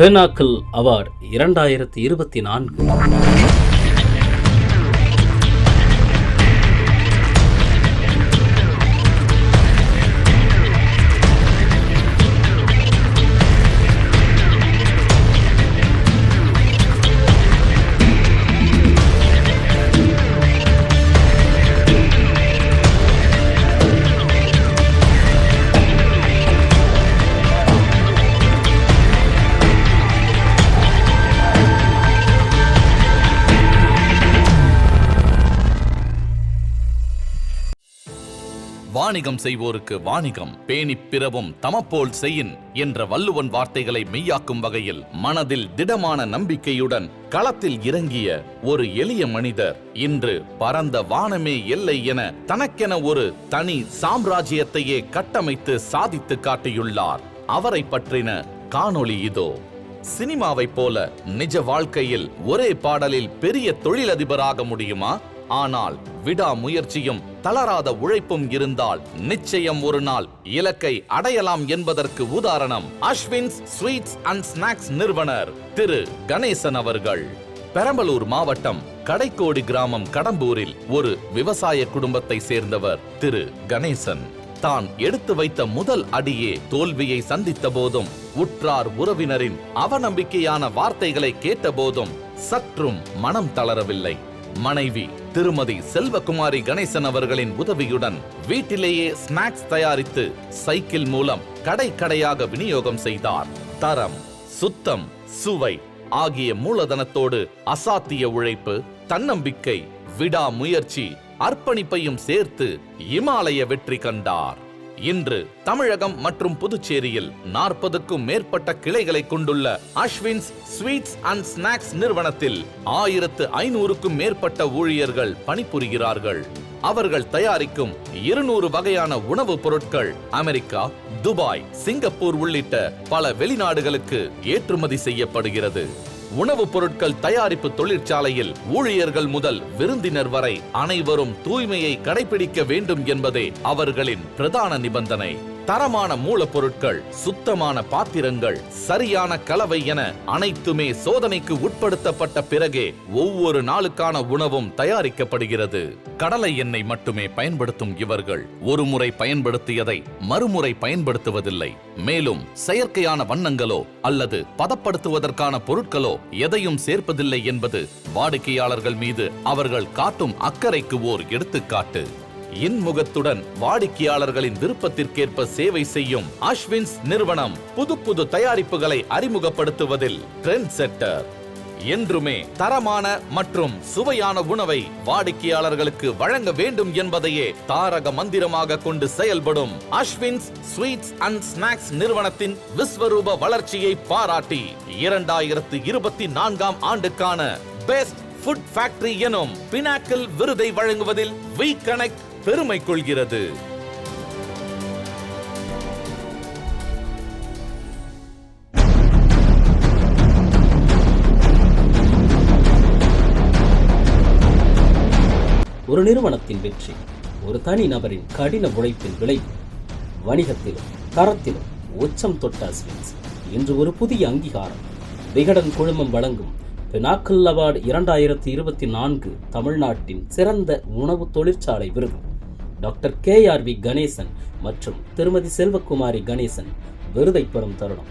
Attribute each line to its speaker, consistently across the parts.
Speaker 1: பெனாக்கிள் award இரண்டாயிரத்தி இருபத்தி நான்கு.
Speaker 2: வாணிகம் செய்வோருக்கு வாணிகம். பேணிப் பிறவும் தமப்போல் செய்யின் என்ற வள்ளுவன் வார்த்தைகளை மெய்யாக்கும் வகையில் மனதில் திடமான நம்பிக்கையுடன் களத்தில் இறங்கிய ஒரு எளிய மனிதர் இன்று பரந்த வானமே எல்லை என தனக்கென ஒரு தனி சாம்ராஜ்யத்தையே கட்டமைத்து சாதித்து காட்டியுள்ளார். அவரை பற்றின காணொளி இதோ. சினிமாவை போல நிஜ வாழ்க்கையில் ஒரே பாடலில் பெரிய தொழிலதிபராக முடியுமா? ஆனால் விடா முயற்சியும் தளராத உழைப்பும் இருந்தால் நிச்சயம் ஒரு நாள் இலக்கை அடையலாம் என்பதற்கு உதாரணம் அஸ்வின்ஸ் ஸ்வீட்ஸ் அண்ட் ஸ்நாக்ஸ் நிறுவனர் திரு கணேசன் அவர்கள். பெரம்பலூர் மாவட்டம் கடைக்கோடி கிராமம் கடம்பூரில் ஒரு விவசாய குடும்பத்தை சேர்ந்தவர் திரு கணேசன். தான் எடுத்து வைத்த முதல் அடியே தோல்வியை சந்தித்த போதும் உற்றார் உறவினரின் அவநம்பிக்கையான வார்த்தைகளை கேட்ட போதும் சற்றும் மனம் தளரவில்லை. மனைவி திருமதி செல்வகுமாரி கணேசன் அவர்களின் உதவியுடன் வீட்டிலேயே ஸ்நாக்ஸ் தயாரித்து சைக்கிள் மூலம் கடை கடையாக விநியோகம் செய்தார். தரம் சுத்தம் சுவை ஆகிய மூலதனத்தோடு அசாத்திய உழைப்பு தன்னம்பிக்கை விடா முயற்சி அர்ப்பணிப்பையும் சேர்த்து இமாலய வெற்றி கண்டார். இன்று தமிழகம் மற்றும் புதுச்சேரியில் நாற்பதுக்கும் மேற்பட்ட கிளைகளை கொண்டுள்ள அஸ்வின்ஸ் ஸ்வீட்ஸ் அண்ட் ஸ்நாக்ஸ் நிறுவனத்தில் ஆயிரத்து ஐநூறுக்கும் மேற்பட்ட ஊழியர்கள் பணிபுரிகிறார்கள். அவர்கள் தயாரிக்கும் இருநூறு வகையான உணவுப் பொருட்கள் அமெரிக்கா துபாய் சிங்கப்பூர் உள்ளிட்ட பல வெளிநாடுகளுக்கு ஏற்றுமதி செய்யப்படுகிறது. உணவுப் பொருட்கள் தயாரிப்பு தொழிற்சாலையில் ஊழியர்கள் முதல் விருந்தினர் வரை அனைவரும் தூய்மையை கடைபிடிக்க வேண்டும் என்பதே அவர்களின் பிரதான நிபந்தனை. தரமான மூலப்பொருட்கள் சுத்தமான பாத்திரங்கள் சரியான கலவை என அனைத்துமே சோதனைக்கு உட்படுத்தப்பட்ட பிறகே ஒவ்வொரு நாளுக்கான உணவும் தயாரிக்கப்படுகிறது. கடலை எண்ணெய் மட்டுமே பயன்படுத்தும் இவர்கள் ஒரு முறை பயன்படுத்தியதை மறுமுறை பயன்படுத்துவதில்லை. மேலும் செயற்கையான வண்ணங்களோ அல்லது பதப்படுத்துவதற்கான பொருட்களோ எதையும் சேர்ப்பதில்லை என்பது வாடிக்கையாளர்கள் மீது அவர்கள் காட்டும் அக்கறைக்கு ஓர் எடுத்துக்காட்டு. இன்முகத்துடன் வாடிக்கையாளர்களின் விருப்பத்திற்கேற்ப சேவை செய்யும் அஸ்வின்ஸ் நிறுவனம் புது புது தயாரிப்புகளை அறிமுகப்படுத்துவதில் ட்ரெண்ட் செட்டர் என்றுமே தரமான மற்றும் சுவையான உணவை வாடிக்கையாளர்களுக்கு வழங்க வேண்டும் என்பதையே தாரக மந்திரமாக கொண்டு செயல்படும் அஸ்வின்ஸ் ஸ்வீட்ஸ் அண்ட் ஸ்நாக்ஸ் நிறுவனத்தின் விஸ்வரூப வளர்ச்சியை பாராட்டி இரண்டாயிரத்து இருபத்தி நான்காம் ஆண்டுக்கான பெஸ்ட் ஃபுட் ஃபேக்டரி எனும் பினாக்கிள் விருதை வழங்குவதில் வி கனெக்ட் பெருமை கொள்கிறது
Speaker 1: ஒரு நிறுவனத்தின் வெற்றி ஒரு தனி நபரின் கடின உழைப்பின் விளைவு வணிகத்திலும் தரத்திலும் உச்சம் தொட்ட ஸ்வீட்ஸ் இன்று ஒரு புதிய அங்கீகாரம். விகடன் குழுமம் வழங்கும் பினாக்கல் அவார்டு இரண்டாயிரத்தி இருபத்தி நான்கு தமிழ்நாட்டின் சிறந்த உணவு தொழிற்சாலை விருது doctor K R V Ganesan மற்றும் திருமதி செல்வகுமாரி கணேசன் விருதை பெறும் தருணம்.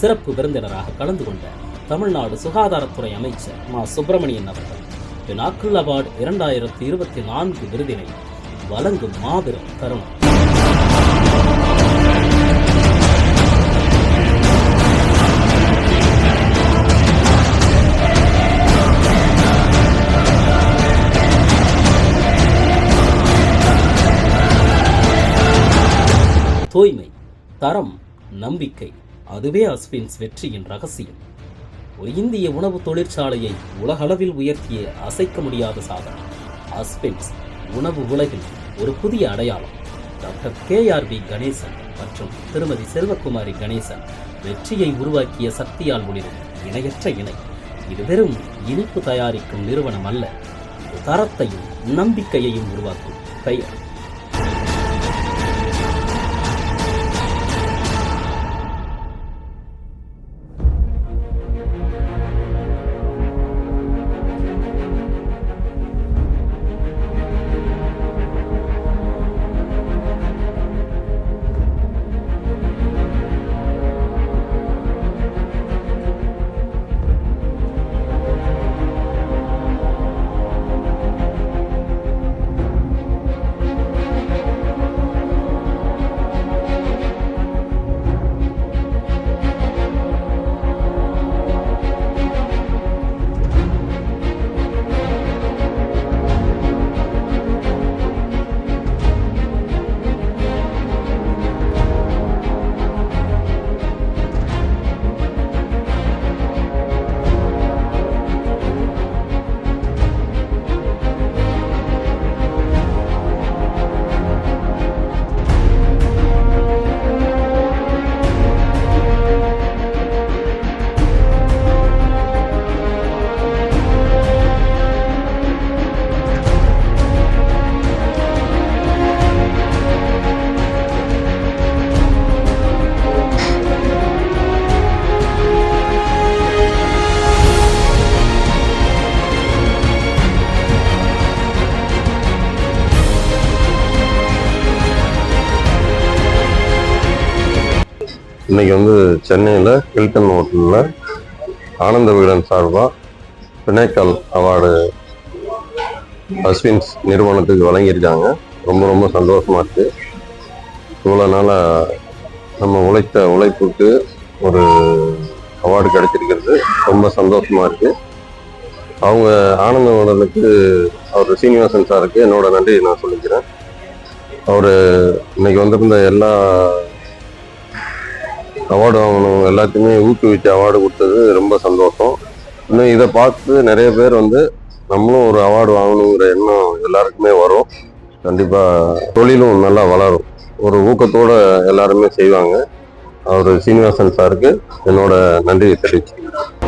Speaker 1: சிறப்பு விருந்தினராக கலந்து கொண்ட தமிழ்நாடு சுகாதாரத்துறை அமைச்சர் மா. சுப்பிரமணியன் அவர்கள் பினாக்கிள் அவார்டு இரண்டாயிரத்தி இருபத்தி நான்கு விருதினை வழங்கும் மாபெரும் தருணம். தூய்மை தரம் நம்பிக்கை அதுவே அஸ்வின்ஸ் வெற்றியின் ரகசியம். ஒரு இந்திய உணவு தொழிற்சாலையை உலகளவில் உயர்த்திய அசைக்க முடியாத சாதனை. அஸ்வின்ஸ் உணவு உலகில் ஒரு புதிய அடையாளம். Doctor K R P Ganesan மற்றும் திருமதி செல்வகுமாரி கணேசன் வெற்றியை உருவாக்கிய சக்தியால் ஒளிரும் இணையற்ற இணை. இது வெறும் இனிப்பு தயாரிக்கும் நிறுவனம் அல்ல இது தரத்தையும் நம்பிக்கையையும் உருவாக்கும் பெயர்.
Speaker 3: இன்னைக்கு வந்து சென்னையில் ஹில்டன் ஹோட்டலில் ஆனந்த விகடன் சார்பாக பிணைக்கல் அவார்டு அஸ்வின்ஸ் நிறுவனத்துக்கு வழங்கியிருக்காங்க. ரொம்ப ரொம்ப சந்தோஷமாக இருக்குது இவ்வளோ நாளாக நம்ம உழைத்த உழைப்புக்கு ஒரு அவார்டு கிடைச்சிருக்கிறது. ரொம்ப சந்தோஷமாக இருக்குது அவங்க ஆனந்த விகடனுக்கு அவர் சீனிவாசன் சாருக்கு என்னோட நன்றி நான் சொல்லிக்கிறேன். அவர் இன்னைக்கு வந்திருந்த எல்லா அவார்டு வாங்கணும் எல்லாத்தையுமே ஊக்குவிச்சு அவார்டு கொடுத்தது ரொம்ப சந்தோஷம். இன்னும் இதை பார்த்து நிறைய பேர் வந்து நம்மளும் ஒரு அவார்டு வாங்கணுங்கிற எண்ணம் எல்லாருக்குமே வரும். கண்டிப்பாக தொழிலும் நல்லா வளரும். ஒரு ஊக்கத்தோட எல்லாருமே செய்வாங்க. அவர் சீனிவாசன் சாருக்கு என்னோட நன்றியை தெரிவிச்சுக்கிறேன்.